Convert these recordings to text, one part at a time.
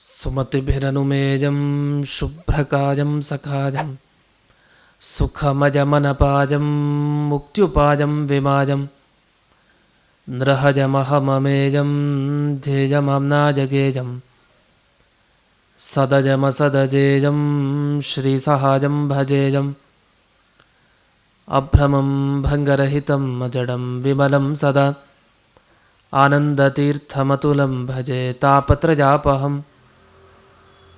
सुमतिभिरनुमेयं शुभ्रकायं सखाजं, सुखमजमनपाजं मुक्त्युपायं विमाजं, नृहजमहममेजं ध्येयमम्नाजगेजं सदजमसदजेजं, श्रीसहाजं भजेजम् अभ्रमं भङ्गरहितम् अजडं विमलं सदा, आनन्दतीर्थमतुलं भजे तापत्रयापहम्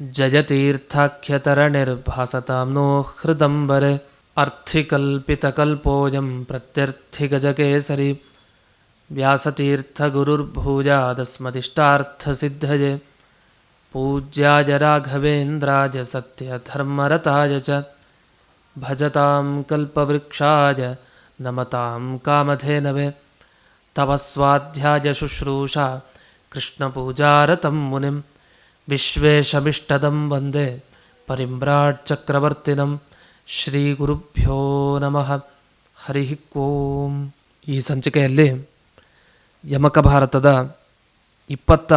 जयतीर्थाख्यतरनिर्भासतां नो हृदम्बरे अर्थिकल्पितकल्पोऽयं प्रत्यर्थिगजकेसरी व्यासतीर्थगुरुर्भूयादस्मदिष्टार्थसिद्धये पूज्याय राघवेन्द्राय सत्यधर्मरताय च भजतां कल्पवृक्षाय नमतां कामधेनवे तव स्वाध्याय शुश्रूषा कृष्णपूजारतं मुनिं ವಿಶ್ವೇಶಮಿಷ್ಟದಂ ವಂದೇ ಪರಿಮ್ರಾಟ್ಚಕ್ರವರ್ತಿನಂ ಶ್ರೀ ಗುರುಭ್ಯೋ ನಮಃ ಹರಿ ಓಂ ಈ ಸಂಚಿಕೆಯಲ್ಲಿ ಯಮಕ ಭಾರತದ ಇಪ್ಪತ್ತ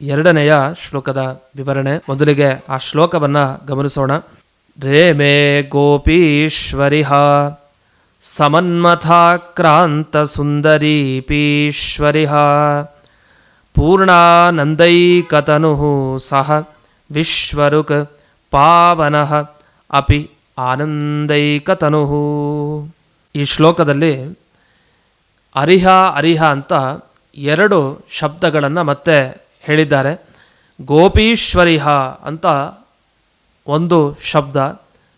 ಎರಡನೆಯ ಶ್ಲೋಕದ ವಿವರಣೆ. ಮೊದಲಿಗೆ ಆ ಶ್ಲೋಕವನ್ನು ಗಮನಿಸೋಣ. ರೇ ಮೇ ಗೋಪೀಶ್ವರಿಹ ಸಮನ್ಮಥಾಕ್ರಾಂತ ಸುಂದರೀಪೀಶ್ವರಿಹ ಪೂರ್ಣಾನಂದೈಕತನು ಸಹ ವಿಶ್ವರುಕ್ ಪಾವನಃ ಅಪಿ ಆನಂದೈಕತನು. ಈ ಶ್ಲೋಕದಲ್ಲಿ ಅರಿಹ ಅರಿಹ ಅಂತ ಎರಡು ಶಬ್ದಗಳನ್ನು ಮತ್ತೆ ಹೇಳಿದ್ದಾರೆ. ಗೋಪೀಶ್ವರಿಹ ಅಂತ ಒಂದು ಶಬ್ದ,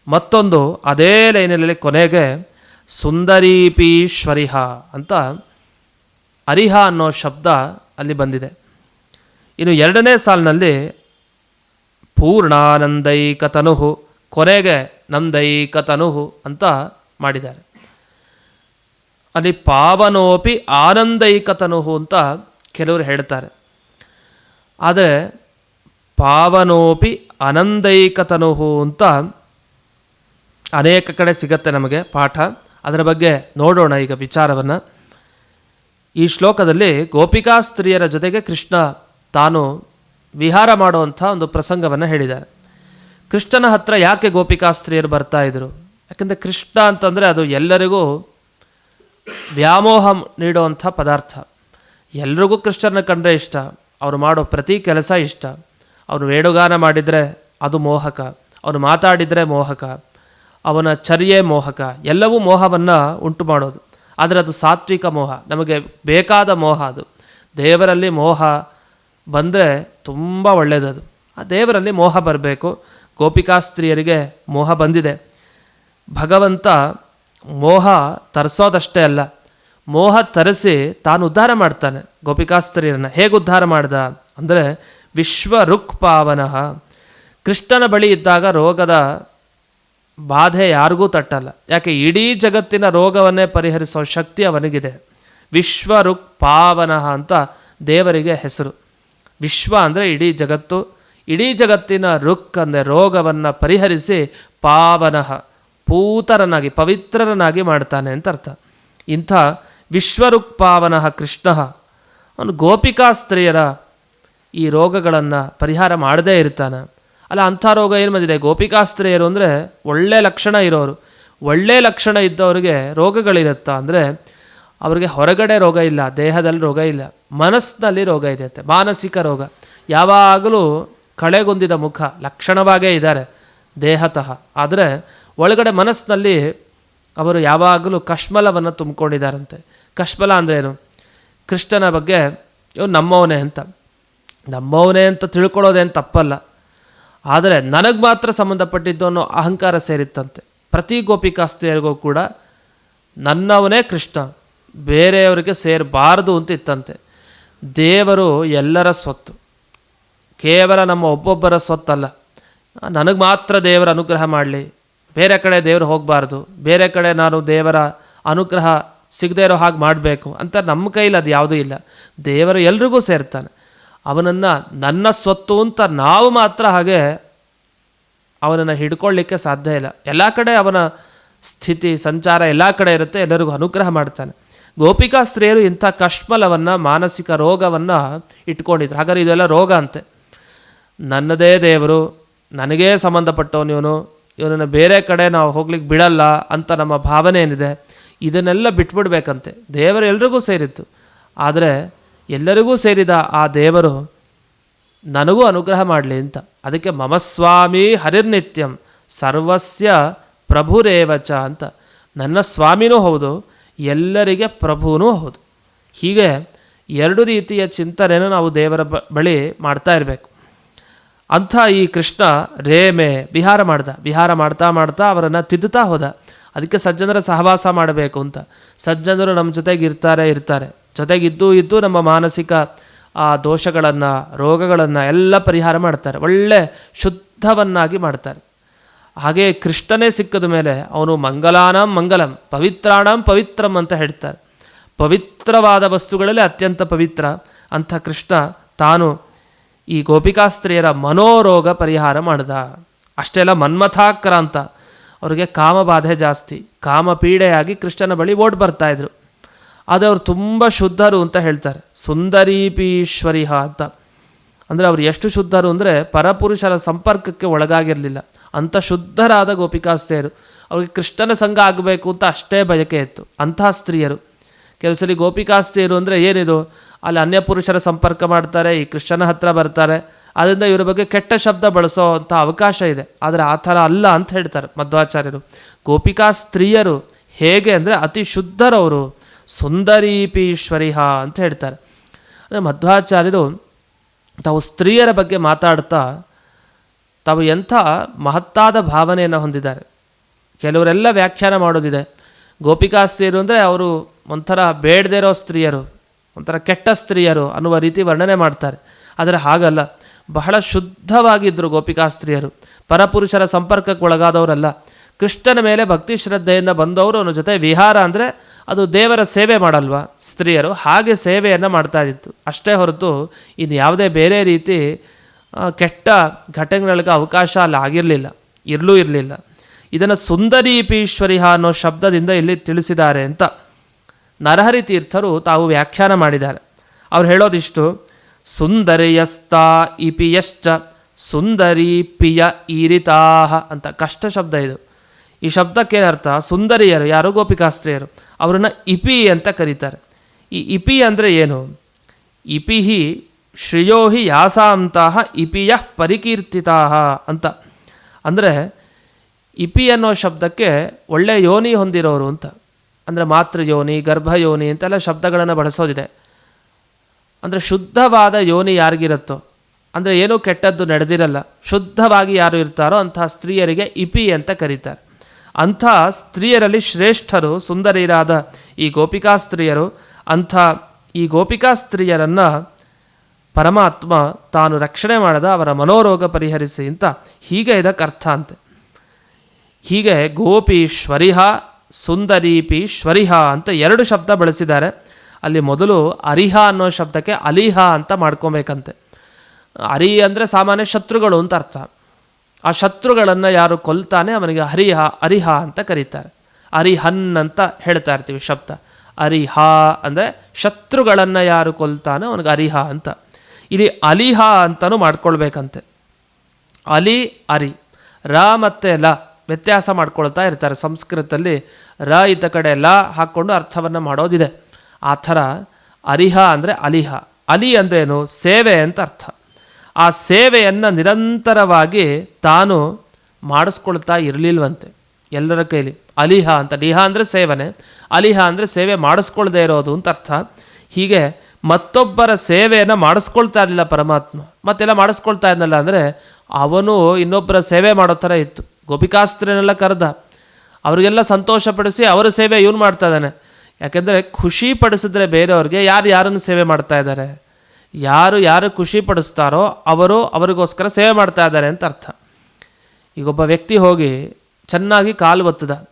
ಮತ್ತೊಂದು ಅದೇ ಲೈನಲ್ಲಿ ಕೊನೆಗೆ ಸುಂದರೀಪೀಶ್ವರಿಹ ಅಂತ ಅರಿಹ ಅನ್ನೋ ಶಬ್ದ ಅಲ್ಲಿ ಬಂದಿದೆ. ಇನ್ನು ಎರಡನೇ ಸಾಲಿನಲ್ಲಿ, ಪೂರ್ಣಾನಂದೈಕತನುಹು, ಕೊನೆಗೆ ನಂದೈಕತನುಹು ಅಂತ ಮಾಡಿದ್ದಾರೆ. ಅಲ್ಲಿ ಪಾವನೋಪಿ ಆನಂದೈಕತನುಹು ಅಂತ ಕೆಲವರು ಹೇಳ್ತಾರೆ. ಆದರೆ, ಪಾವನೋಪಿ ಅನಂದೈಕತನುಹು ಅಂತ ಅನೇಕ ಕಡೆ ಸಿಗತ್ತೆ ನಮಗೆ ಪಾಠ. ಅದರ ಬಗ್ಗೆ ನೋಡೋಣ ಈಗ ವಿಚಾರವನ್ನು. ಈ ಶ್ಲೋಕದಲ್ಲಿ ಗೋಪಿಕಾ ಸ್ತ್ರೀಯರ ಜೊತೆಗೆ ಕೃಷ್ಣ ತಾನು ವಿಹಾರ ಮಾಡುವಂಥ ಒಂದು ಪ್ರಸಂಗವನ್ನು ಹೇಳಿದ್ದಾರೆ. ಕೃಷ್ಣನ ಹತ್ರ ಯಾಕೆ ಗೋಪಿಕಾ ಸ್ತ್ರೀಯರು ಬರ್ತಾ ಇದ್ರು? ಯಾಕೆಂದರೆ ಕೃಷ್ಣ ಅಂತಂದರೆ ಅದು ಎಲ್ಲರಿಗೂ ವ್ಯಾಮೋಹ ನೀಡುವಂಥ ಪದಾರ್ಥ. ಎಲ್ರಿಗೂ ಕೃಷ್ಣನ ಕಂಡ್ರೆ ಇಷ್ಟ, ಅವರು ಮಾಡೋ ಪ್ರತಿ ಕೆಲಸ ಇಷ್ಟ. ಅವನು ವೇಣುಗಾನ ಮಾಡಿದರೆ ಅದು ಮೋಹಕ ಅವನು ಮಾತಾಡಿದರೆ ಮೋಹಕ, ಅವನ ಚರ್ಯೆ ಮೋಹಕ, ಎಲ್ಲವೂ ಮೋಹವನ್ನು ಉಂಟು ಮಾಡೋದು. ಆದರೆ ಅದು ಸಾತ್ವಿಕ ಮೋಹ, ನಮಗೆ ಬೇಕಾದ ಮೋಹ ಅದು. ದೇವರಲ್ಲಿ ಮೋಹ ಬಂದರೆ ತುಂಬ ಒಳ್ಳೆಯದದು ಆ ದೇವರಲ್ಲಿ ಮೋಹ ಬರಬೇಕು. ಗೋಪಿಕಾ ಸ್ತ್ರೀಯರಿಗೆ ಮೋಹ ಬಂದಿದೆ. ಭಗವಂತ ಮೋಹ ತರಿಸೋದಷ್ಟೇ ಅಲ್ಲ, ಮೋಹ ತರಿಸಿ ತಾನು ಉದ್ಧಾರ ಮಾಡ್ತಾನೆ ಗೋಪಿಕಾಸ್ತ್ರೀಯರನ್ನು ಹೇಗೆ ಉದ್ಧಾರ ಮಾಡ್ದ ಅಂದರೆ ವಿಶ್ವ ರುಕ್ ಪಾವನಃ ಕೃಷ್ಣನ ಬಳಿ ಇದ್ದಾಗ ರೋಗದ ಬಾಧೆ ಯಾರಿಗೂ ತಟ್ಟಲ್ಲ. ಯಾಕೆ? ಇಡೀ ಜಗತ್ತಿನ ರೋಗವನ್ನೇ ಪರಿಹರಿಸೋ ಶಕ್ತಿ ಅವನಿಗಿದೆ. ವಿಶ್ವ ರುಕ್ ಪಾವನಃ ಅಂತ ದೇವರಿಗೆ ಹೆಸರು. ವಿಶ್ವ ಅಂದರೆ ಇಡೀ ಜಗತ್ತು. ಇಡೀ ಜಗತ್ತಿನ ರುಕ್ ಅಂದರೆ ರೋಗವನ್ನು ಪರಿಹರಿಸಿ ಪಾವನಃ, ಪೂತರನಾಗಿ ಪವಿತ್ರರನಾಗಿ ಮಾಡ್ತಾನೆ ಅಂತ ಅರ್ಥ. ಇಂಥ ವಿಶ್ವರುಕ್ ಪಾವನಃ ಕೃಷ್ಣ, ಅವನು ಗೋಪಿಕಾ ಸ್ತ್ರೀಯರ ಈ ರೋಗಗಳನ್ನು ಪರಿಹಾರ ಮಾಡದೇ ಇರ್ತಾನೆ. ಅಲ್ಲ, ಅಂಥ ರೋಗ ಏನು ಬಂದಿದೆ ಗೋಪಿಕಾ ಸ್ತ್ರೀಯರು ಅಂದರೆ ಒಳ್ಳೆ ಲಕ್ಷಣ ಇರೋರು. ಒಳ್ಳೆ ಲಕ್ಷಣ ಇದ್ದವರಿಗೆ ರೋಗಗಳಿರುತ್ತಾ ಅಂದರೆ ಅವರಿಗೆ ಹೊರಗಡೆ ರೋಗ ಇಲ್ಲ, ದೇಹದಲ್ಲಿ ರೋಗ ಇಲ್ಲ, ಮನಸ್ಸಿನಲ್ಲಿ ರೋಗ ಇದೆಯಂತೆ ಮಾನಸಿಕ ರೋಗ. ಯಾವಾಗಲೂ ಕಳೆಗೊಂದಿದ ಮುಖ, ಲಕ್ಷಣವಾಗೇ ಇದ್ದಾರೆ, ದೇಹತಃ. ಆದರೆ ಒಳಗಡೆ ಮನಸ್ಸಿನಲ್ಲಿ ಅವರು ಯಾವಾಗಲೂ ಕಶ್ಮಲವನ್ನು ತುಂಬಿಕೊಂಡಿದ್ದಾರಂತೆ. ಕಶ್ಮಲ ಅಂದರೆ ಏನು? ಕೃಷ್ಣನ ಬಗ್ಗೆ, ಇವನು ನಮ್ಮವನೇ ಅಂತ. ನಮ್ಮವನೇ ಅಂತ ತಿಳ್ಕೊಳ್ಳೋದೇನು ತಪ್ಪಲ್ಲ. ಆದರೆ ನನಗೆ ಮಾತ್ರ ಸಂಬಂಧಪಟ್ಟಿದ್ದು ಅನ್ನೋ ಅಹಂಕಾರ ಸೇರಿತ್ತಂತೆ. ಪ್ರತಿ ಗೋಪಿಕಾಸ್ತ್ರೀಯರಿಗೂ ಕೂಡ ನನ್ನವನೇ ಕೃಷ್ಣ, ಬೇರೆಯವರಿಗೆ ಸೇರಬಾರದು ಅಂತ ಇತ್ತಂತೆ. ದೇವರು ಎಲ್ಲರ ಸ್ವತ್ತು, ಕೇವಲ ನಮ್ಮ ಒಬ್ಬೊಬ್ಬರ ಸ್ವತ್ತಲ್ಲ. ನನಗೆ ಮಾತ್ರ ದೇವರ ಅನುಗ್ರಹ ಮಾಡಲಿ, ಬೇರೆ ಕಡೆ ದೇವರು ಹೋಗಬಾರ್ದು, ಬೇರೆ ಕಡೆ ನಾನು ದೇವರ ಅನುಗ್ರಹ ಸಿಗದೇ ಇರೋ ಹಾಗೆ ಮಾಡಬೇಕು ಅಂತ ನಮ್ಮ ಕೈಲಿ ಅದು ಯಾವುದೂ ಇಲ್ಲ. ದೇವರು ಎಲ್ರಿಗೂ ಸೇರ್ತಾನೆ. ಅವನನ್ನು ನನ್ನ ಸ್ವತ್ತು ಅಂತ ನಾವು ಮಾತ್ರ ಹಾಗೆ ಅವನನ್ನು ಹಿಡ್ಕೊಳ್ಳಿಕ್ಕೆ ಸಾಧ್ಯ ಇಲ್ಲ. ಎಲ್ಲ ಕಡೆ ಅವನ ಸ್ಥಿತಿ, ಸಂಚಾರ ಎಲ್ಲ ಕಡೆ ಇರುತ್ತೆ, ಎಲ್ಲರಿಗೂ ಅನುಗ್ರಹ ಮಾಡ್ತಾನೆ. ಗೋಪಿಕಾ ಸ್ತ್ರೀಯರು ಇಂಥ ಕಷ್ಮಲವನ್ನು, ಮಾನಸಿಕ ರೋಗವನ್ನು ಇಟ್ಕೊಂಡಿದ್ರು. ಹಾಗಾದ್ರೆ ಇದೆಲ್ಲ ರೋಗ ಅಂತೆ. ನನ್ನದೇ ದೇವರು, ನನಗೇ ಸಂಬಂಧಪಟ್ಟವನು ಇವನು, ಇವನನ್ನು ಬೇರೆ ಕಡೆ ನಾವು ಹೋಗ್ಲಿಕ್ಕೆ ಬಿಡಲ್ಲ ಅಂತ ನಮ್ಮ ಭಾವನೆ ಏನಿದೆ, ಇದನ್ನೆಲ್ಲ ಬಿಟ್ಬಿಡ್ಬೇಕಂತೆ. ದೇವರು ಎಲ್ರಿಗೂ ಸೇರಿತ್ತು. ಆದರೆ ಎಲ್ಲರಿಗೂ ಸೇರಿದ ಆ ದೇವರು ನನಗೂ ಅನುಗ್ರಹ ಮಾಡಲಿ ಅಂತ. ಅದಕ್ಕೆ ಮಮಸ್ವಾಮಿ ಹರಿರ್ನಿತ್ಯಂ ಸರ್ವಸ್ಯ ಪ್ರಭುರೇವಚ ಅಂತ. ನನ್ನ ಸ್ವಾಮಿನೂ ಹೌದು, ಎಲ್ಲರಿಗೆ ಪ್ರಭುನೂ ಹೌದು. ಹೀಗೆ ಎರಡು ರೀತಿಯ ಚಿಂತನೆಯನ್ನು ನಾವು ದೇವರ ಬಳಿ ಮಾಡ್ತಾ ಇರಬೇಕು. ಅಂಥ ಈ ಕೃಷ್ಣ ರೇಮೆ ಬಿಹಾರ ಮಾಡ್ದ. ಬಿಹಾರ ಮಾಡ್ತಾ ಮಾಡ್ತಾ ಅವರನ್ನು ತಿದ್ದುತ್ತಾ ಹೋದ. ಅದಕ್ಕೆ ಸಜ್ಜನರ ಸಹವಾಸ ಮಾಡಬೇಕು ಅಂತ. ಸಜ್ಜನರು ನಮ್ಮ ಜೊತೆಗೆ ಇರ್ತಾರೆ ಇರ್ತಾರೆ. ಜೊತೆಗಿದ್ದು ಇದ್ದು ನಮ್ಮ ಮಾನಸಿಕ ಆ ದೋಷಗಳನ್ನು, ರೋಗಗಳನ್ನು ಎಲ್ಲ ಪರಿಹಾರ ಮಾಡ್ತಾರೆ. ಒಳ್ಳೆ ಶುದ್ಧವನ್ನಾಗಿ ಮಾಡ್ತಾರೆ. ಹಾಗೆ ಕೃಷ್ಣನೇ ಸಿಕ್ಕದ ಮೇಲೆ ಅವನು ಮಂಗಲಾನಂ ಮಂಗಲಂ, ಪವಿತ್ರಾಣಂ ಪವಿತ್ರಂ ಅಂತ ಹೇಳ್ತಾರೆ. ಪವಿತ್ರವಾದ ವಸ್ತುಗಳಲ್ಲಿ ಅತ್ಯಂತ ಪವಿತ್ರ ಅಂಥ ಕೃಷ್ಣ ತಾನು ಈ ಗೋಪಿಕಾಸ್ತ್ರೀಯರ ಮನೋರೋಗ ಪರಿಹಾರ ಮಾಡ್ದ. ಅಷ್ಟೆಲ್ಲ ಮನ್ಮಥಾಕ್ರಾಂತ ಅವರಿಗೆ ಕಾಮಬಾಧೆ ಜಾಸ್ತಿ. ಕಾಮ ಪೀಡೆಯಾಗಿ ಕೃಷ್ಣನ ಬಳಿ ಓಡ್ ಬರ್ತಾ ಇದ್ರು. ಆದರೆ ಅವರು ತುಂಬ ಶುದ್ಧರು ಅಂತ ಹೇಳ್ತಾರೆ. ಸುಂದರೀಪೀಶ್ವರಿಹ ಅಂತ. ಅಂದರೆ ಅವರು ಎಷ್ಟು ಶುದ್ಧರು ಅಂದರೆ ಪರಪುರುಷರ ಸಂಪರ್ಕಕ್ಕೆ ಒಳಗಾಗಿರಲಿಲ್ಲ. ಅಂಥ ಶುದ್ಧರಾದ ಗೋಪಿಕಾಸ್ತ್ರೀಯರು. ಅವ್ರಿಗೆ ಕೃಷ್ಣನ ಸಂಘ ಆಗಬೇಕು ಅಂತ ಅಷ್ಟೇ ಬಯಕೆ ಇತ್ತು. ಅಂಥ ಸ್ತ್ರೀಯರು. ಕೆಲವು ಸರಿ ಗೋಪಿಕಾಸ್ತ್ರೀಯರು ಅಂದರೆ ಏನಿದು? ಅಲ್ಲಿ ಅನ್ಯ ಪುರುಷರ ಸಂಪರ್ಕ ಮಾಡ್ತಾರೆ, ಈ ಕೃಷ್ಣನ ಹತ್ರ ಬರ್ತಾರೆ. ಅದರಿಂದ ಇವರ ಬಗ್ಗೆ ಕೆಟ್ಟ ಶಬ್ದ ಬಳಸೋ ಅಂಥ ಅವಕಾಶ ಇದೆ. ಆದರೆ ಆ ಥರ ಅಲ್ಲ ಅಂತ ಹೇಳ್ತಾರೆ ಮಧ್ವಾಚಾರ್ಯರು. ಗೋಪಿಕಾ ಸ್ತ್ರೀಯರು ಹೇಗೆ ಅಂದರೆ ಅತಿ ಶುದ್ಧರವರು. ಸುಂದರೀಪೀಶ್ವರಿಹ ಅಂತ ಹೇಳ್ತಾರೆ. ಅಂದರೆ ಮಧ್ವಾಚಾರ್ಯರು ತಾವು ಸ್ತ್ರೀಯರ ಬಗ್ಗೆ ಮಾತಾಡ್ತಾ ತಾವು ಎಂಥ ಮಹತ್ತಾದ ಭಾವನೆಯನ್ನು ಹೊಂದಿದ್ದಾರೆ. ಕೆಲವರೆಲ್ಲ ವ್ಯಾಖ್ಯಾನ ಮಾಡೋದಿದೆ. ಗೋಪಿಕಾ ಸ್ತ್ರೀಯರು ಅಂದರೆ ಅವರು ಒಂಥರ ಬೇಡದೇ ಇರೋ ಸ್ತ್ರೀಯರು, ಒಂಥರ ಕೆಟ್ಟ ಸ್ತ್ರೀಯರು ಅನ್ನುವ ರೀತಿ ವರ್ಣನೆ ಮಾಡ್ತಾರೆ. ಆದರೆ ಹಾಗಲ್ಲ. ಬಹಳ ಶುದ್ಧವಾಗಿದ್ದರು ಗೋಪಿಕಾ ಸ್ತ್ರೀಯರು ಪರಪುರುಷರ ಸಂಪರ್ಕಕ್ಕೆ ಒಳಗಾದವರಲ್ಲ ಕೃಷ್ಣನ ಮೇಲೆ ಭಕ್ತಿ ಶ್ರದ್ಧೆಯಿಂದ ಬಂದವರು ಅವನ ಜೊತೆ ವಿಹಾರ ಅಂದರೆ ಅದು ದೇವರ ಸೇವೆ ಮಾಡಲ್ವಾ? ಸ್ತ್ರೀಯರು ಹಾಗೆ ಸೇವೆಯನ್ನು ಮಾಡ್ತಾ ಇತ್ತು ಅಷ್ಟೇ ಹೊರತು ಇನ್ನು ಯಾವುದೇ ಬೇರೆ ರೀತಿ ಕೆಟ್ಟ ಘಟನೆಗಳಿಗೆ ಅವಕಾಶ ಅಲ್ಲಿ ಆಗಿರಲಿಲ್ಲ. ಇರಲೂ ಇರಲಿಲ್ಲ. ಇದನ್ನು ಸುಂದರೀಪೀಶ್ವರಿಹ ಅನ್ನೋ ಶಬ್ದದಿಂದ ಇಲ್ಲಿ ತಿಳಿಸಿದ್ದಾರೆ ಅಂತ ನರಹರಿ ತೀರ್ಥರು ತಾವು ವ್ಯಾಖ್ಯಾನ ಮಾಡಿದ್ದಾರೆ. ಅವ್ರು ಹೇಳೋದಿಷ್ಟು, ಸುಂದರಿಯಸ್ತ ಇಪಿಯಶ್ಚ ಸುಂದರಿ ಪಿಯ ಈರಿತಾಹ ಅಂತ ಕಷ್ಟ ಶಬ್ದ ಇದು. ಈ ಶಬ್ದಕ್ಕೆ ಅರ್ಥ ಸುಂದರಿಯರು, ಯಾರು? ಗೋಪಿಕಾಸ್ತ್ರೀಯರು. ಅವರನ್ನು ಇಪಿ ಅಂತ ಕರೀತಾರೆ. ಈ ಇಪಿ ಅಂದರೆ ಏನು? ಇಪಿಹಿ ಶ್ರೇಯೋಹಿ ಯಾಸಾಂತಹ ಇಪಿಯ ಪರಿಕೀರ್ತಿತಾ ಅಂತ. ಅಂದರೆ ಇಪಿ ಅನ್ನೋ ಶಬ್ದಕ್ಕೆ ಒಳ್ಳೆಯ ಯೋನಿ ಹೊಂದಿರೋರು ಅಂತ. ಅಂದರೆ ಮಾತೃಯೋನಿ, ಗರ್ಭಯೋನಿ ಅಂತೆಲ್ಲ ಶಬ್ದಗಳನ್ನು ಬಳಸೋದಿದೆ. ಅಂದರೆ ಶುದ್ಧವಾದ ಯೋನಿ ಯಾರಿಗಿರುತ್ತೋ, ಅಂದರೆ ಏನೂ ಕೆಟ್ಟದ್ದು ನಡೆದಿರಲ್ಲ, ಶುದ್ಧವಾಗಿ ಯಾರು ಇರ್ತಾರೋ ಅಂತಹ ಸ್ತ್ರೀಯರಿಗೆ ಇಪಿ ಅಂತ ಕರೀತಾರೆ. ಅಂಥ ಸ್ತ್ರೀಯರಲ್ಲಿ ಶ್ರೇಷ್ಠರು ಸುಂದರಿಯರಾದ ಈ ಗೋಪಿಕಾ ಸ್ತ್ರೀಯರು, ಅಂಥ ಈ ಗೋಪಿಕಾ ಸ್ತ್ರೀಯರನ್ನು ಪರಮಾತ್ಮ ತಾನು ರಕ್ಷಣೆ ಮಾಡದ ಅವರ ಮನೋರೋಗ ಪರಿಹರಿಸಿ ಅಂತ ಹೀಗೆ ಇದಕ್ಕೆ ಅರ್ಥ ಅಂತೆ. ಹೀಗೆ ಗೋಪೀಶ್ವರಿಹ ಸುಂದರೀಪೀಶ್ವರಿಹ ಅಂತ ಎರಡು ಶಬ್ದ ಬಳಸಿದ್ದಾರೆ. ಅಲ್ಲಿ ಮೊದಲು ಅರಿಹ ಅನ್ನೋ ಶಬ್ದಕ್ಕೆ ಅಲಿಹ ಅಂತ ಮಾಡ್ಕೊಬೇಕಂತೆ. ಅರಿ ಅಂದರೆ ಸಾಮಾನ್ಯ ಶತ್ರುಗಳು ಅಂತ ಅರ್ಥ. ಆ ಶತ್ರುಗಳನ್ನು ಯಾರು ಕೊಲ್ತಾನೆ ಅವನಿಗೆ ಹರಿಹ, ಅರಿಹ ಅಂತ ಕರೀತಾರೆ. ಅರಿಹನ್ ಅಂತ ಹೇಳ್ತಾ ಇರ್ತೀವಿ ಶಬ್ದ. ಅರಿಹ ಅಂದರೆ ಶತ್ರುಗಳನ್ನು ಯಾರು ಕೊಲ್ತಾನೆ ಅವನಿಗೆ ಅರಿಹ ಅಂತ. ಇಲ್ಲಿ ಅಲಿಹ ಅಂತಲೂ ಮಾಡ್ಕೊಳ್ಬೇಕಂತೆ. ಅಲಿ, ಅರಿ. ರ ಮತ್ತು ಲ ವ್ಯತ್ಯಾಸ ಮಾಡ್ಕೊಳ್ತಾ ಇರ್ತಾರೆ ಸಂಸ್ಕೃತದಲ್ಲಿ. ರ ಇದ್ದ ಕಡೆ ಲ ಹಾಕ್ಕೊಂಡು ಅರ್ಥವನ್ನು ಮಾಡೋದಿದೆ. ಆ ಥರ ಅರಿಹ ಅಂದರೆ ಅಲಿಹ. ಅಲಿ ಅಂದ್ರೇನು ಸೇವೆ ಅಂತ ಅರ್ಥ. ಆ ಸೇವೆಯನ್ನು ನಿರಂತರವಾಗಿ ತಾನು ಮಾಡಿಸ್ಕೊಳ್ತಾ ಇರಲಿಲ್ವಂತೆ. ಎಲ್ಲರ ಕೈಲಿ. ಅಲಿಹ ಅಂತ. ಲಿಹ ಅಂದರೆ ಸೇವನೆ. ಅಲಿಹ ಅಂದರೆ ಸೇವೆ ಮಾಡಿಸ್ಕೊಳ್ದೇ ಇರೋದು ಅಂತ ಅರ್ಥ. ಹೀಗೆ ಮತ್ತೊಬ್ಬರ ಸೇವೆಯನ್ನು ಮಾಡಿಸ್ಕೊಳ್ತಾ ಇರಲಿಲ್ಲ ಪರಮಾತ್ಮ. ಮತ್ತೆಲ್ಲ ಮಾಡಿಸ್ಕೊಳ್ತಾ ಇದ್ನಲ್ಲ ಅಂದರೆ ಅವನು ಇನ್ನೊಬ್ಬರ ಸೇವೆ ಮಾಡೋ ಥರ ಇತ್ತು. ಗೋಪಿಕಾಸ್ತ್ರನೆಲ್ಲ ಕರೆದ. ಅವರಿಗೆಲ್ಲ ಸಂತೋಷಪಡಿಸಿ ಅವರ ಸೇವೆ ಇವನು ಮಾಡ್ತಾ ಇದ್ದಾನೆ. ಯಾಕೆಂದರೆ ಖುಷಿ ಪಡಿಸಿದ್ರೆ ಬೇರೆಯವ್ರಿಗೆ ಯಾರು ಯಾರನ್ನು ಸೇವೆ ಮಾಡ್ತಾ ಇದ್ದಾರೆ? ಯಾರು ಯಾರು ಖುಷಿ ಪಡಿಸ್ತಾರೋ ಅವರು ಅವರಿಗೋಸ್ಕರ ಸೇವೆ ಮಾಡ್ತಾ ಇದ್ದಾರೆ ಅಂತ ಅರ್ಥ. ಈಗ ಒಬ್ಬ ವ್ಯಕ್ತಿ ಹೋಗಿ ಚೆನ್ನಾಗಿ ಕಾಲು ಒತ್ತದ.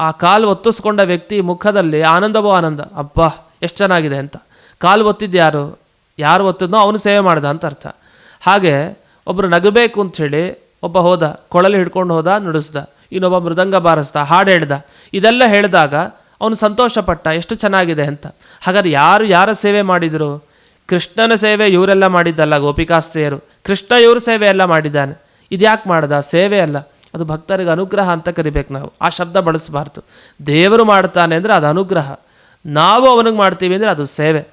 ಆ ಕಾಲು ಒತ್ತಿಸ್ಕೊಂಡ ವ್ಯಕ್ತಿ ಮುಖದಲ್ಲಿ ಆನಂದವೋ ಆನಂದ, ಅಬ್ಬಾ, ಎಷ್ಟು ಚೆನ್ನಾಗಿದೆ ಅಂತ. ಕಾಲು ಒತ್ತಿದ್ದು ಯಾರು? ಯಾರು ಒತ್ತಿದ್ನೋ ಅವನು ಸೇವೆ ಮಾಡ್ದ ಅಂತ ಅರ್ಥ. ಹಾಗೆ ಒಬ್ಬರು ನಗಬೇಕು ಅಂಥೇಳಿ ಒಬ್ಬ ಹೋದ, ಕೊಳಲು ಹಿಡ್ಕೊಂಡು ಹೋದ, ನುಡಿಸ್ದ. ಇನ್ನೊಬ್ಬ ಮೃದಂಗ ಬಾರಿಸ್ದ, ಹಾಡು ಹೇಳ್ದ. ಇದೆಲ್ಲ ಹೇಳಿದಾಗ ಅವನು ಸಂತೋಷಪಟ್ಟ, ಎಷ್ಟು ಚೆನ್ನಾಗಿದೆ ಅಂತ. ಹಾಗಾದ್ರೆ ಯಾರು ಯಾರ ಸೇವೆ ಮಾಡಿದರು? ಕೃಷ್ಣನ ಸೇವೆ ಇವರೆಲ್ಲ ಮಾಡಿದ್ದಲ್ಲ ಗೋಪಿಕಾಸ್ತ್ರೀಯರು. ಕೃಷ್ಣ ಇವ್ರ ಸೇವೆ ಎಲ್ಲ ಮಾಡಿದ್ದಾನೆ. ಇದ್ಯಾಕೆ ಮಾಡ್ದ? ಸೇವೆ ಅಲ್ಲ. ಅದು ಭಕ್ತರಿಗೆ ಅನುಗ್ರಹ ಅಂತ ಕರಿಬೇಕು ನಾವು. ಆ ಶಬ್ದ ಬಳಸಬಾರ್ದು. ದೇವರು ಮಾಡ್ತಾನೆ ಅಂದರೆ ಅದು ಅನುಗ್ರಹ. ನಾವು ಅವನಿಗೆ ಮಾಡ್ತೀವಿ ಅಂದರೆ ಅದು ಸೇವೆ.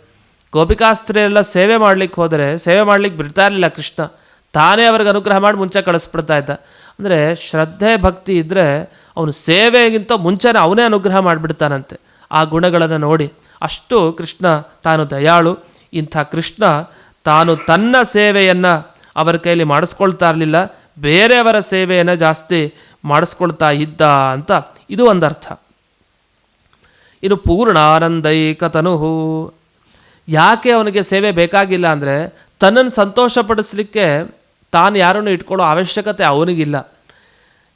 ಗೋಪಿಕಾಸ್ತ್ರೀಯರೆಲ್ಲ ಸೇವೆ ಮಾಡ್ಲಿಕ್ಕೆ ಹೋದರೆ, ಸೇವೆ ಮಾಡ್ಲಿಕ್ಕೆ ಬಿಡ್ತಾ ಇರಲಿಲ್ಲ ಕೃಷ್ಣ. ತಾನೇ ಅವ್ರಿಗೆ ಅನುಗ್ರಹ ಮಾಡಿ ಮುಂಚೆ ಕಳಿಸ್ಬಿಡ್ತಾ ಇದ್ದ. ಅಂದರೆ ಶ್ರದ್ಧೆ, ಭಕ್ತಿ ಇದ್ದರೆ ಅವನು ಸೇವೆಗಿಂತ ಮುಂಚೆನೇ ಅವನೇ ಅನುಗ್ರಹ ಮಾಡಿಬಿಡ್ತಾನಂತೆ. ಆ ಗುಣಗಳನ್ನು ನೋಡಿ. ಅಷ್ಟು ಕೃಷ್ಣ ತಾನು ದಯಾಳು. ಇಂಥ ಕೃಷ್ಣ ತಾನು ತನ್ನ ಸೇವೆಯನ್ನು ಅವರ ಕೈಯಲ್ಲಿ ಮಾಡಿಸ್ಕೊಳ್ತಾ ಇರಲಿಲ್ಲ, ಬೇರೆಯವರ ಸೇವೆಯನ್ನು ಜಾಸ್ತಿ ಮಾಡಿಸ್ಕೊಳ್ತಾ ಇದ್ದ ಅಂತ ಇದು ಒಂದು ಅರ್ಥ ಇನ್ನು ಪೂರ್ಣಾನಂದೈಕತನು ಯಾಕೆ ಅವನಿಗೆ ಸೇವೆ ಬೇಕಾಗಿಲ್ಲ ಅಂದರೆ ತನ್ನನ್ನು ಸಂತೋಷಪಡಿಸ್ಲಿಕ್ಕೆ ತಾನು ಯಾರನ್ನು ಇಟ್ಕೊಳ್ಳೋ ಅವಶ್ಯಕತೆ ಅವನಿಗಿಲ್ಲ.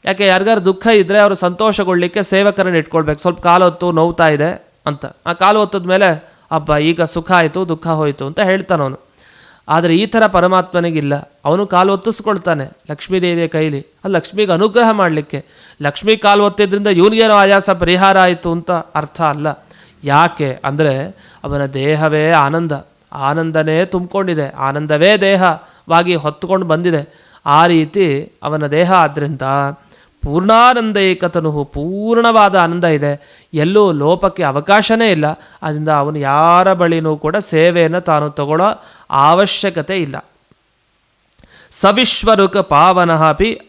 ಯಾಕೆ ಯಾರಿಗಾರು ದುಃಖ ಇದ್ದರೆ ಅವರು ಸಂತೋಷಗೊಳ್ಳಲಿಕ್ಕೆ ಸೇವಕರನ್ನು ಇಟ್ಕೊಳ್ಬೇಕು. ಸ್ವಲ್ಪ ಕಾಲು ಹೊತ್ತು ನೋವ್ತಾ ಇದೆ ಅಂತ. ಆ ಕಾಲು ಹೊತ್ತದ ಮೇಲೆ ಅಬ್ಬ, ಈಗ ಸುಖ ಆಯಿತು, ದುಃಖ ಹೋಯಿತು ಅಂತ ಹೇಳ್ತಾನವನು ಆದರೆ ಈ ಥರ ಪರಮಾತ್ಮನಿಗಿಲ್ಲ. ಅವನು ಕಾಲು ಒತ್ತಿಸ್ಕೊಳ್ತಾನೆ ಲಕ್ಷ್ಮೀದೇವಿಯ ಕೈಲಿ. ಅದು ಲಕ್ಷ್ಮಿಗೆ ಅನುಗ್ರಹ ಮಾಡಲಿಕ್ಕೆ. ಲಕ್ಷ್ಮಿ ಕಾಲು ಒತ್ತಿದ್ರಿಂದ ಇವನಿಗೇನೋ ಆಯಾಸ, ಪರಿಹಾರ ಆಯಿತು ಅಂತ ಅರ್ಥ ಅಲ್ಲ. ಯಾಕೆ? ಅಂದರೆ ಅವನ ದೇಹವೇ ಆನಂದ. ಆನಂದನೇ ತುಂಬಿಕೊಂಡಿದೆ. ಆನಂದವೇ ದೇಹವಾಗಿ ಹೊತ್ತುಕೊಂಡು ಬಂದಿದೆ. ಆ ರೀತಿ ಅವನ ದೇಹ ಆದ್ದರಿಂದ ಪೂರ್ಣಾನಂದೈಕತನು ಪೂರ್ಣವಾದ ಆನಂದ ಇದೆ. ಎಲ್ಲೂ ಲೋಪಕ್ಕೆ ಅವಕಾಶನೇ ಇಲ್ಲ. ಅದರಿಂದ ಅವನು ಯಾರ ಬಳಿನೂ ಕೂಡ ಸೇವೆಯನ್ನು ತಾನು ತಗೊಳ್ಳೋ ಅವಶ್ಯಕತೆ ಇಲ್ಲ. ಸವಿಶ್ವರುಕ ಪಾವನಃ ಅಪಿ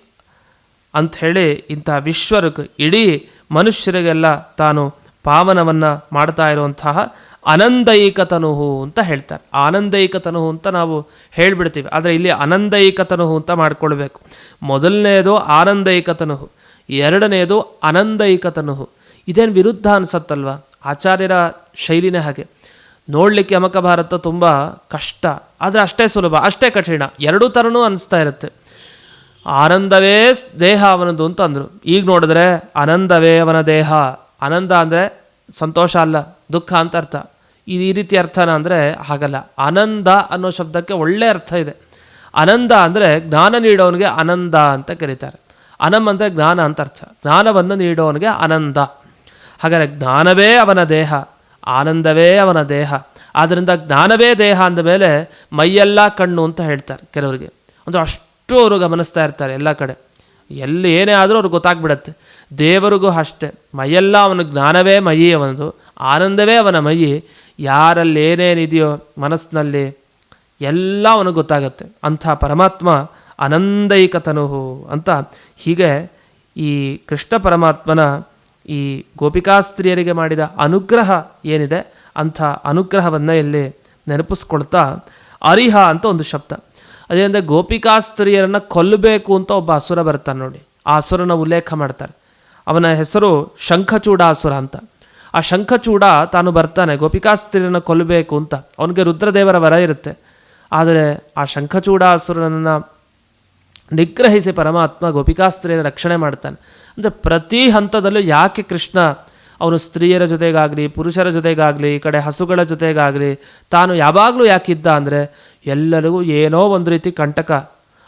ಅಂಥೇಳಿ ಇಂಥ ವಿಶ್ವರುಕ್ ಇಡೀ ಮನುಷ್ಯರಿಗೆಲ್ಲ ತಾನು ಪಾವನವನ್ನು ಮಾಡ್ತಾ ಇರುವಂತಹ ಅನಂದೈಕತನುಹು ಅಂತ ಹೇಳ್ತಾರೆ. ಆನಂದೈಕತನುಹು ಅಂತ ನಾವು ಹೇಳಿಬಿಡ್ತೀವಿ. ಆದರೆ ಇಲ್ಲಿ ಅನಂದೈಕತನುಹು ಅಂತ ಮಾಡ್ಕೊಳ್ಬೇಕು. ಮೊದಲನೆಯದು ಆನಂದೈಕತನುಹು ಎರಡನೆಯದು ಅನಂದೈಕತನುಹು. ಇದೇನು ವಿರುದ್ಧ ಅನಿಸತ್ತಲ್ವ? ಆಚಾರ್ಯರ ಶೈಲಿನೇ ಹಾಗೆ. ನೋಡಲಿಕ್ಕೆ ಅಮಕ ಭಾರತ ತುಂಬ ಕಷ್ಟ. ಆದರೆ ಅಷ್ಟೇ ಸುಲಭ, ಅಷ್ಟೇ ಕಠಿಣ. ಎರಡೂ ಥರನೂ ಅನಿಸ್ತಾ ಇರುತ್ತೆ. ಆನಂದವೇ ದೇಹ ಅವನದು ಅಂತ ಅಂದರು. ಈಗ ನೋಡಿದ್ರೆ ಆನಂದವೇ ಅವನ ದೇಹ. ಆನಂದ ಅಂದರೆ ಸಂತೋಷ ಅಲ್ಲ, ದುಃಖ ಅಂತ ಅರ್ಥ. ಈ ರೀತಿ ಅರ್ಥನ ಅಂದರೆ ಹಾಗಲ್ಲ. ಆನಂದ ಅನ್ನೋ ಶಬ್ದಕ್ಕೆ ಒಳ್ಳೆಯ ಅರ್ಥ ಇದೆ. ಆನಂದ ಅಂದರೆ ಜ್ಞಾನ ನೀಡೋವನಿಗೆ ಆನಂದ ಅಂತ ಕರೀತಾರೆ. ಅನಂ ಅಂದರೆ ಜ್ಞಾನ ಅಂತ ಅರ್ಥ. ಜ್ಞಾನವನ್ನು ನೀಡೋವನಿಗೆ ಆನಂದ. ಹಾಗಾದರೆ ಜ್ಞಾನವೇ ಅವನ ದೇಹ, ಆನಂದವೇ ಅವನ ದೇಹ. ಆದ್ದರಿಂದ ಜ್ಞಾನವೇ ದೇಹ ಅಂದ ಮೇಲೆ ಮೈಯೆಲ್ಲ ಕಣ್ಣು ಅಂತ ಹೇಳ್ತಾರೆ ಕೆಲವರಿಗೆ. ಅಂದರೆ ಅಷ್ಟು ಅವರು ಗಮನಿಸ್ತಾ ಇರ್ತಾರೆ ಎಲ್ಲ ಕಡೆ. ಎಲ್ಲಿ ಏನೇ ಆದರೂ ಅವ್ರಿಗೆ ಗೊತ್ತಾಗ್ಬಿಡತ್ತೆ. ದೇವರಿಗೂ ಅಷ್ಟೇ. ಮೈಯೆಲ್ಲ ಅವನ ಜ್ಞಾನವೇ ಮೈಯೇ ಅವನದು. ಆನಂದವೇ ಅವನ ಮೈ ಯಾರಲ್ಲಿ ಏನೇನಿದೆಯೋ ಮನಸ್ಸಿನಲ್ಲಿ ಎಲ್ಲ ಅವನಿಗೆ ಗೊತ್ತಾಗತ್ತೆ. ಅಂಥ ಪರಮಾತ್ಮ ಅನಂದೈಕತನುಹು ಅಂತ. ಹೀಗೆ ಈ ಕೃಷ್ಣ ಪರಮಾತ್ಮನ ಈ ಗೋಪಿಕಾಸ್ತ್ರೀಯರಿಗೆ ಮಾಡಿದ ಅನುಗ್ರಹ ಏನಿದೆ? ಅಂಥ ಅನುಗ್ರಹವನ್ನು ಇಲ್ಲಿ ನೆನಪಿಸ್ಕೊಳ್ತಾ ಅರಿಹ ಅಂತ ಒಂದು ಶಬ್ದ. ಅದರಿಂದ ಗೋಪಿಕಾಸ್ತ್ರೀಯರನ್ನು ಕೊಲ್ಲಬೇಕು ಅಂತ ಒಬ್ಬ ಅಸುರ ಬರ್ತಾನೆ ನೋಡಿ. ಆ ಅಸುರನ ಉಲ್ಲೇಖ ಮಾಡ್ತಾರೆ. ಅವನ ಹೆಸರು ಶಂಖಚೂಡಾಸುರ ಅಂತ. ಆ ಶಂಖಚೂಡ ತಾನು ಬರ್ತಾನೆ ಗೋಪಿಕಾಸ್ತ್ರೀಯರನ್ನು ಕೊಲ್ಲಬೇಕು ಅಂತ. ಅವನಿಗೆ ರುದ್ರದೇವರ ವರ ಇರುತ್ತೆ. ಆದರೆ ಆ ಶಂಖಚೂಡ ಅಸುರನನ್ನು ನಿಗ್ರಹಿಸಿ ಪರಮಾತ್ಮ ಗೋಪಿಕಾಸ್ತ್ರೀಯರ ರಕ್ಷಣೆ ಮಾಡ್ತಾನೆ. ಅಂದರೆ ಪ್ರತಿ ಹಂತದಲ್ಲೂ ಯಾಕೆ ಕೃಷ್ಣ ಅವನು ಸ್ತ್ರೀಯರ ಜೊತೆಗಾಗಲಿ, ಪುರುಷರ ಜೊತೆಗಾಗಲಿ, ಈ ಕಡೆ ಹಸುಗಳ ಜೊತೆಗಾಗಲಿ, ತಾನು ಯಾವಾಗಲೂ ಯಾಕಿದ್ದ ಅಂದರೆ ಎಲ್ಲರಿಗೂ ಏನೋ ಒಂದು ರೀತಿ ಕಂಟಕ.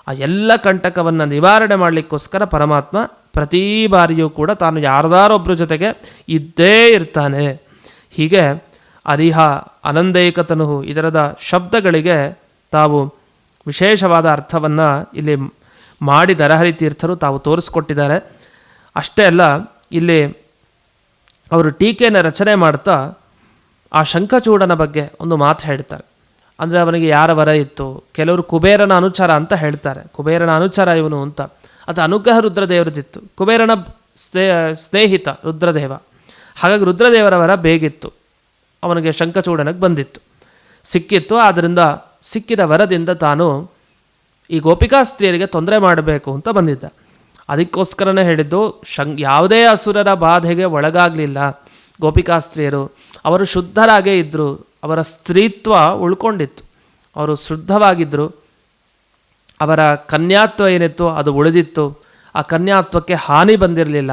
ಆ ಎಲ್ಲ ಕಂಟಕವನ್ನು ನಿವಾರಣೆ ಮಾಡಲಿಕ್ಕೋಸ್ಕರ ಪರಮಾತ್ಮ ಪ್ರತಿ ಬಾರಿಯೂ ಕೂಡ ತಾನು ಯಾರದಾರೊಬ್ಬರ ಜೊತೆಗೆ ಇದ್ದೇ ಇರ್ತಾನೆ. ಹೀಗೆ ಅರಿಹ ಅನಂದೈಕತನು ಇದರದ ಶಬ್ದಗಳಿಗೆ ತಾವು ವಿಶೇಷವಾದ ಅರ್ಥವನ್ನು ಇಲ್ಲಿ ಮಾಡಿ ದರಹರಿ ತೀರ್ಥರು ತಾವು ತೋರಿಸ್ಕೊಟ್ಟಿದ್ದಾರೆ. ಅಷ್ಟೇ ಅಲ್ಲ, ಇಲ್ಲಿ ಅವರು ಟೀಕೆಯನ್ನು ರಚನೆ ಮಾಡ್ತಾ ಆ ಶಂಖಚೂಡನ ಬಗ್ಗೆ ಒಂದು ಮಾತು ಹೇಳ್ತಾರೆ. ಅಂದರೆ ಅವನಿಗೆ ಯಾರ ವರ ಇತ್ತು? ಕೆಲವರು ಕುಬೇರನ ಅನುಚಾರ ಅಂತ ಹೇಳ್ತಾರೆ. ಕುಬೇರನ ಅನುಚಾರ ಇವನು ಅಂತ. ಅದು ಅನುಗ್ರಹ ರುದ್ರದೇವರದಿತ್ತು. ಕುಬೇರನ ಸ್ನೇ, ಸ್ನೇಹಿತ ರುದ್ರದೇವ. ಹಾಗಾಗಿ ರುದ್ರದೇವರವರ ಬೇಗಿತ್ತು. ಅವನಿಗೆ ಶಂಕಚೂಡನಕ್ಕೆ ಬಂದಿತ್ತು. ಸಿಕ್ಕಿತ್ತು ಆದ್ದರಿಂದ ಸಿಕ್ಕಿದ ವರದಿಂದ ತಾನು ಈ ಗೋಪಿಕಾ ಸ್ತ್ರೀಯರಿಗೆ ತೊಂದರೆ ಮಾಡಬೇಕು ಅಂತ ಬಂದಿದ್ದ. ಅದಕ್ಕೋಸ್ಕರನೇ ಹೇಳಿದ್ದು, ಶಂ, ಯಾವುದೇ ಅಸುರರ ಬಾಧೆಗೆ ಒಳಗಾಗಲಿಲ್ಲ ಗೋಪಿಕಾ ಸ್ತ್ರೀಯರು. ಅವರು ಶುದ್ಧರಾಗೇ ಇದ್ದರು ಅವರ ಸ್ತ್ರೀತ್ವ ಉಳ್ಕೊಂಡಿತ್ತು. ಅವರು ಶುದ್ಧವಾಗಿದ್ದರು ಅವರ ಕನ್ಯಾತ್ವ ಏನಿತ್ತು, ಅದು ಉಳಿದಿತ್ತು. ಆ ಕನ್ಯಾತ್ವಕ್ಕೆ ಹಾನಿ ಬಂದಿರಲಿಲ್ಲ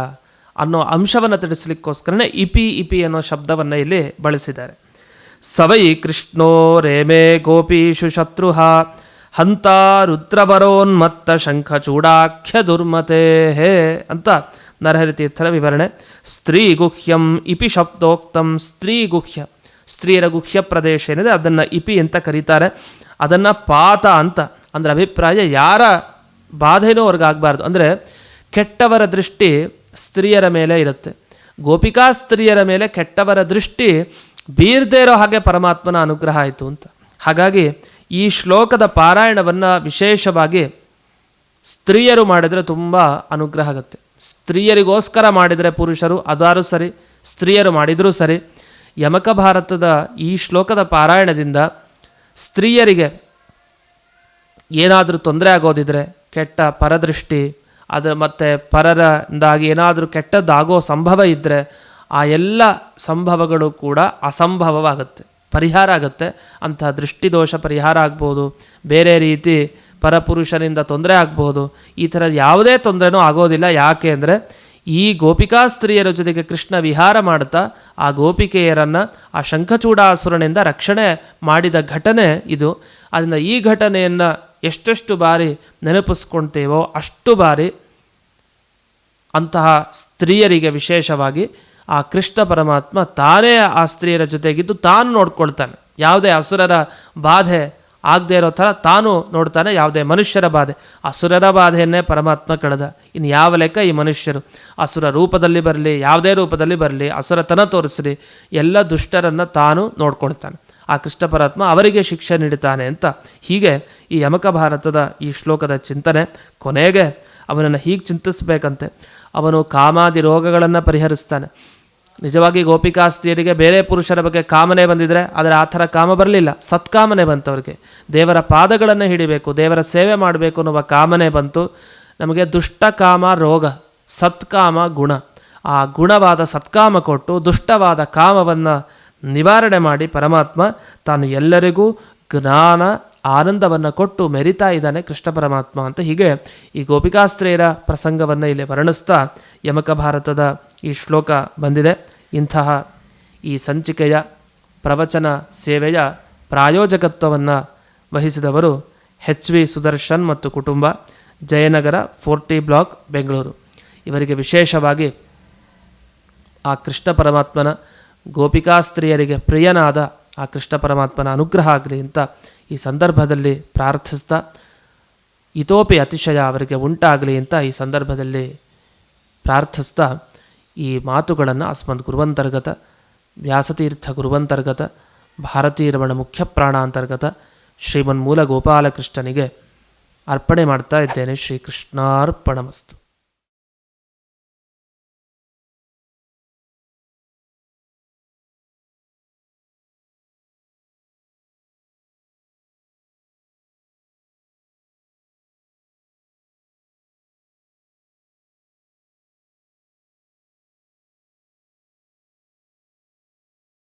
ಅನ್ನೋ ಅಂಶವನ್ನು ತಿಳಿಸ್ಲಿಕ್ಕೋಸ್ಕರನೇ ಇಪಿ ಇಪಿ ಅನ್ನೋ ಶಬ್ದವನ್ನು ಇಲ್ಲಿ ಬಳಸಿದ್ದಾರೆ. ಸವೈ ಕೃಷ್ಣೋ ರೇಮೇ ಗೋಪೀಶು ಶತ್ರುಹ, ಹಂತ ರುದ್ರವರೋನ್ಮತ್ತ ಶಂಖ ಚೂಡಾಖ್ಯ ದುರ್ಮತೆ ಹೇ ಅಂತ ನರಹರಿ ತೀರ್ಥರ ವಿವರಣೆ. ಸ್ತ್ರೀ ಗುಹ್ಯಂ ಇಪಿ ಶಬ್ದೋಕ್ತಂ ಸ್ತ್ರೀ ಗುಹ್ಯ. ಸ್ತ್ರೀಯರ ಗುಹ್ಯ ಪ್ರದೇಶ ಏನಿದೆ, ಅದನ್ನು ಇಪಿ ಅಂತ ಕರೀತಾರೆ. ಅದನ್ನು ಪಾತ ಅಂತ ಅಂದ್ರೆ ಅಭಿಪ್ರಾಯ ಯಾರ ಬಾಧೆನೂ ಅವ್ರಿಗಾಗಬಾರ್ದು ಅಂದರೆ ಕೆಟ್ಟವರ ದೃಷ್ಟಿ ಸ್ತ್ರೀಯರ ಮೇಲೆ ಇರುತ್ತೆ. ಗೋಪಿಕಾ ಸ್ತ್ರೀಯರ ಮೇಲೆ ಕೆಟ್ಟವರ ದೃಷ್ಟಿ ಬೀರ್ದೇ ಇರೋ ಹಾಗೆ ಪರಮಾತ್ಮನ ಅನುಗ್ರಹ ಆಯಿತು ಅಂತ. ಹಾಗಾಗಿ ಈ ಶ್ಲೋಕದ ಪಾರಾಯಣವನ್ನು ವಿಶೇಷವಾಗಿ ಸ್ತ್ರೀಯರು ಮಾಡಿದರೆ ತುಂಬ ಅನುಗ್ರಹ ಆಗುತ್ತೆ. ಸ್ತ್ರೀಯರಿಗೋಸ್ಕರ ಮಾಡಿದರೆ ಪುರುಷರು ಅದಾರು ಸರಿ, ಸ್ತ್ರೀಯರು ಮಾಡಿದರೂ ಸರಿ. ಯಮಕ ಭಾರತದ ಈ ಶ್ಲೋಕದ ಪಾರಾಯಣದಿಂದ ಸ್ತ್ರೀಯರಿಗೆ ಏನಾದರೂ ತೊಂದರೆ ಆಗೋದಿದ್ರೆ ಕೆಟ್ಟ ಪರದೃಷ್ಟಿ, ಅದರ ಮತ್ತು ಪರರಿಂದಾಗಿ ಏನಾದರೂ ಕೆಟ್ಟದ್ದಾಗೋ ಸಂಭವ ಇದ್ದರೆ ಆ ಎಲ್ಲ ಸಂಭವಗಳು ಕೂಡ ಅಸಂಭವವಾಗುತ್ತೆ, ಪರಿಹಾರ ಆಗುತ್ತೆ. ಅಂತಹ ದೃಷ್ಟಿದೋಷ ಪರಿಹಾರ ಆಗ್ಬೋದು, ಬೇರೆ ರೀತಿ ಪರಪುರುಷನಿಂದ ತೊಂದರೆ ಆಗ್ಬೋದು, ಈ ಥರ ಯಾವುದೇ ತೊಂದರೆನೂ ಆಗೋದಿಲ್ಲ. ಯಾಕೆ ಅಂದರೆ ಈ ಗೋಪಿಕಾ ಸ್ತ್ರೀಯರ ಜೊತೆಗೆ ಕೃಷ್ಣ ವಿಹಾರ ಮಾಡುತ್ತಾ ಆ ಗೋಪಿಕೆಯರನ್ನು ಆ ಶಂಖಚೂಡಾಸುರನಿಂದ ರಕ್ಷಣೆ ಮಾಡಿದ ಘಟನೆ ಇದು. ಅದರಿಂದ ಈ ಘಟನೆಯನ್ನು ಎಷ್ಟೆಷ್ಟು ಬಾರಿ ನೆನಪಿಸ್ಕೊಳ್ತೇವೋ ಅಷ್ಟು ಬಾರಿ ಅಂತಹ ಸ್ತ್ರೀಯರಿಗೆ ವಿಶೇಷವಾಗಿ ಆ ಕೃಷ್ಣ ಪರಮಾತ್ಮ ತಾನೇ ಆ ಸ್ತ್ರೀಯರ ಜೊತೆಗಿದ್ದು ತಾನು ನೋಡ್ಕೊಳ್ತಾನೆ. ಯಾವುದೇ ಅಸುರರ ಬಾಧೆ ಆಗದೇ ಇರೋ ಥರ ತಾನು ನೋಡ್ತಾನೆ, ಯಾವುದೇ ಮನುಷ್ಯರ ಬಾಧೆ. ಅಸುರರ ಬಾಧೆಯನ್ನೇ ಪರಮಾತ್ಮ ಕಳೆದ. ಇನ್ನು ಯಾವ ಲೆಕ್ಕ ಈ ಮನುಷ್ಯರು? ಅಸುರ ರೂಪದಲ್ಲಿ ಬರಲಿ, ಯಾವುದೇ ರೂಪದಲ್ಲಿ ಬರಲಿ, ಅಸುರತನ ತೋರಿಸಲಿ ಎಲ್ಲ ದುಷ್ಟರನ್ನು ತಾನು ನೋಡ್ಕೊಳ್ತಾನೆ. ಆ ಕೃಷ್ಣ ಪರಮಾತ್ಮ ಅವರಿಗೆ ಶಿಕ್ಷೆ ನೀಡುತ್ತಾನೆ ಅಂತ ಹೀಗೆ ಈ ಯಮಕ ಭಾರತದ ಈ ಶ್ಲೋಕದ ಚಿಂತನೆ ಕೊನೆಗೆ ಅವನನ್ನು ಹೀಗೆ ಚಿಂತಿಸಬೇಕಂತೆ. ಅವನು ಕಾಮಾದಿ ರೋಗಗಳನ್ನು ಪರಿಹರಿಸ್ತಾನೆ. ನಿಜವಾಗಿ ಗೋಪಿಕಾಸ್ತ್ರೀಯರಿಗೆ ಬೇರೆ ಪುರುಷರ ಬಗ್ಗೆ ಕಾಮನೆ ಬಂದಿದ್ರೆ ಆದರೆ ಆ ಥರ ಕಾಮ ಬರಲಿಲ್ಲ. ಸತ್ಕಾಮನೆ ಬಂತು ಅವ್ರಿಗೆ ದೇವರ ಪಾದಗಳನ್ನು ಹಿಡಿಬೇಕು, ದೇವರ ಸೇವೆ ಮಾಡಬೇಕು ಅನ್ನುವ ಕಾಮನೆ ಬಂತು. ನಮಗೆ ದುಷ್ಟಕಾಮ ರೋಗ, ಸತ್ಕಾಮ ಗುಣ. ಆ ಗುಣವಾದ ಸತ್ಕಾಮ ಕೊಟ್ಟು ದುಷ್ಟವಾದ ಕಾಮವನ್ನು ನಿವಾರಣೆ ಮಾಡಿ ಪರಮಾತ್ಮ ತಾನು ಎಲ್ಲರಿಗೂ ಜ್ಞಾನ, ಆನಂದವನ್ನು ಕೊಟ್ಟು ಮೆರಿತಾ ಇದ್ದಾನೆ ಕೃಷ್ಣ ಪರಮಾತ್ಮ ಅಂತ ಹೀಗೆ ಈ ಗೋಪಿಕಾಸ್ತ್ರೇಯರ ಪ್ರಸಂಗವನ್ನು ಇಲ್ಲಿ ವರ್ಣಿಸ್ತಾ ಯಮಕ ಭಾರತದ ಈ ಶ್ಲೋಕ ಬಂದಿದೆ. ಇಂತಹ ಈ ಸಂಚಿಕೆಯ ಪ್ರವಚನ ಸೇವೆಯ ಪ್ರಾಯೋಜಕತ್ವವನ್ನು ವಹಿಸಿದವರು ಹೆಚ್ ವಿ ಸುದರ್ಶನ್ ಮತ್ತು ಕುಟುಂಬ, ಜಯನಗರ, ಫೋರ್ಟಿ ಬ್ಲಾಕ್, ಬೆಂಗಳೂರು. ಇವರಿಗೆ ವಿಶೇಷವಾಗಿ ಆ ಕೃಷ್ಣ ಪರಮಾತ್ಮನ ಗೋಪಿಕಾಸ್ತ್ರೀಯರಿಗೆ ಪ್ರಿಯನಾದ ಆ ಕೃಷ್ಣ ಪರಮಾತ್ಮನ ಅನುಗ್ರಹ ಆಗಲಿ ಅಂತ ಈ ಸಂದರ್ಭದಲ್ಲಿ ಪ್ರಾರ್ಥಿಸ್ತಾ, ಇತೋಪಿ ಅತಿಶಯ ಅವರಿಗೆ ಉಂಟಾಗಲಿ ಅಂತ ಈ ಸಂದರ್ಭದಲ್ಲಿ ಪ್ರಾರ್ಥಿಸ್ತಾ, ಈ ಮಾತುಗಳನ್ನು ಅಸ್ಮದ್ ಗುರುವಂತರ್ಗತ, ವ್ಯಾಸತೀರ್ಥ ಗುರುವಂತರ್ಗತ ಭಾರತೀರಮಣ ಮುಖ್ಯ ಪ್ರಾಣಾಂತರ್ಗತ ಶ್ರೀಮನ್ಮೂಲ ಗೋಪಾಲಕೃಷ್ಣನಿಗೆ ಅರ್ಪಣೆ ಮಾಡ್ತಾ ಇದ್ದೇನೆ. ಶ್ರೀಕೃಷ್ಣಾರ್ಪಣಮಸ್ತು.